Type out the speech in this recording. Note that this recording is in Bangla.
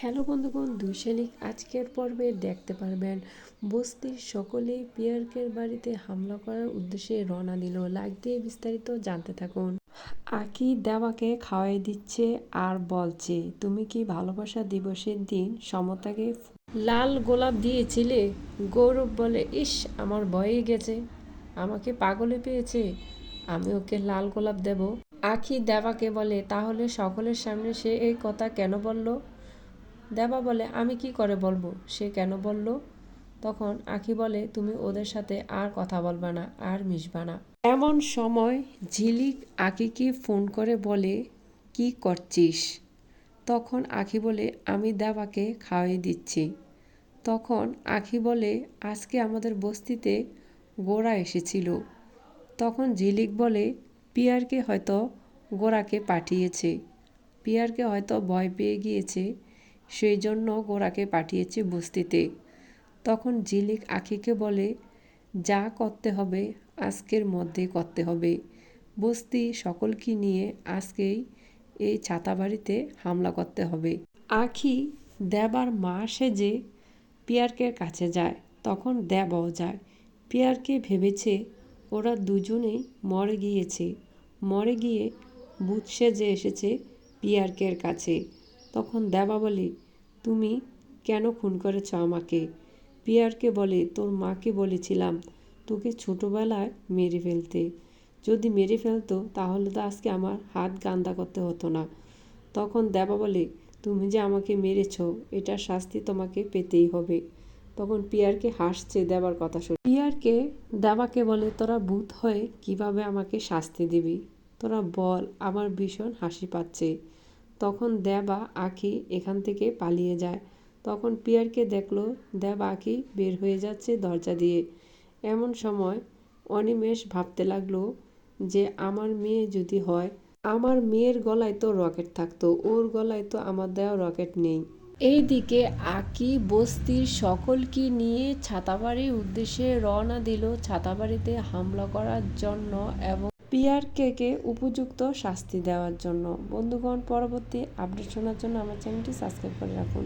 হ্যালো বন্ধুগণ দুই শালিক আজকের পর্বে দেখতে পারবেন, বস্তির সকলেই পিয়ারকের বাড়িতে হামলা করার উদ্দেশ্যে রওনা দিল। লাইক দিয়ে বিস্তারিত জানতে থাকুন। আকি দেওয়াকে খাওয়াই দিচ্ছে আর বলছে, তুমি কি ভালোবাসা দিবসের দিন সমতাকে লাল গোলাপ দিয়েছিলে? গৌরব বলে, ইস, আমার ভয়ে গেছে। আমাকে পাগলে পেয়েছে। আমি ওকে লাল গোলাপ দেব। আখি দেবাকে বলে, তাহলে সকলের সামনে সে এই কথা কেন বলল? দেবা বলে, আমি কি করে বলব? সে কেন বলল? তখন আখি বলে, তুমি ওদের সাথে আর কথা বলবা না, আর মিশবা না। এমন সময় ঝিলিক আকিকে ফোন করে বলে, কি করছিস? তখন আখি বলে, আমি দেবাকে খাওয়াই দিচ্ছি। তখন আখি বলে, আজকে আমাদের বস্তিতে গোড়া এসেছিল। তখন ঝিলিক বলে, পিয়ারকে হয়তো গোড়াকে পাঠিয়েছে। পিয়ারকে হয়তো ভয় পেয়ে গিয়েছে। সেই জন্য গোড়াকে পাঠিয়েছে বস্তিতে। তখন ঝিলিক আখিকে বলে, যা করতে হবে, আজকের মধ্যে করতে হবে। বস্তি সকলকে নিয়ে আজকেই এই ছাতাবাড়িতে হামলা করতে হবে আখি দেবার মা সেজে পিয়ারকের কাছে যায়। তখন দেবও যায়। পিয়ারকে ভেবেছে ওরা দুজনেই মরে গিয়েছে। মরে গিয়ে ভূত সেজে এসেছে পিয়ারকের কাছে। তখন দেবা বলে, তুমি কেন খুন করেছ আমাকে? পিয়ারকে বলে, তোর মাকে বলেছিলাম তোকে ছোটোবেলায় মেরে ফেলতে। যদি মেরে ফেলতো তাহলে তো আজকে আমার হাত গান্দা করতে হতো না। তখন দেবা বলে, তুমি যে আমাকে মেরেছ, এটার শাস্তি তোমাকে পেতেই হবে। তখন পিয়ারকে হাসছে দেবার কথা শুনে। পিয়ারকে দেবাকে বলে, তোরা ভূত হয়ে কীভাবে আমাকে শাস্তি দিবি? তোরা বল, আমার ভীষণ হাসি পাচ্ছে। তখন দেবা আখি এখান থেকে পালিয়ে যায়। তখন পিয়ারকে দেখল, দেব আখি বের হয়ে যাচ্ছে দরজা দিয়ে। এমন সময় অনিমেষ ভাবতে লাগল যে, আমার মেয়ে যদি হয়, আমার মেয়ের গলায় তো রকেট থাকতো, ওর গলায় তো আমার দেওয়া রকেট নেই। এইদিকে আকি বস্তির সকলকে নিয়ে ছাতাবাড়ির উদ্দেশ্যে রওনা দিল। ছাতাবাড়িতে হামলা করার জন্য এবং পিয়ারকে উপযুক্ত শাস্তি দেওয়ার জন্য। বন্ধুগণ, পরবর্তী আপডেট শোনার জন্য আমার চ্যানেলটি সাবস্ক্রাইব করে রাখুন।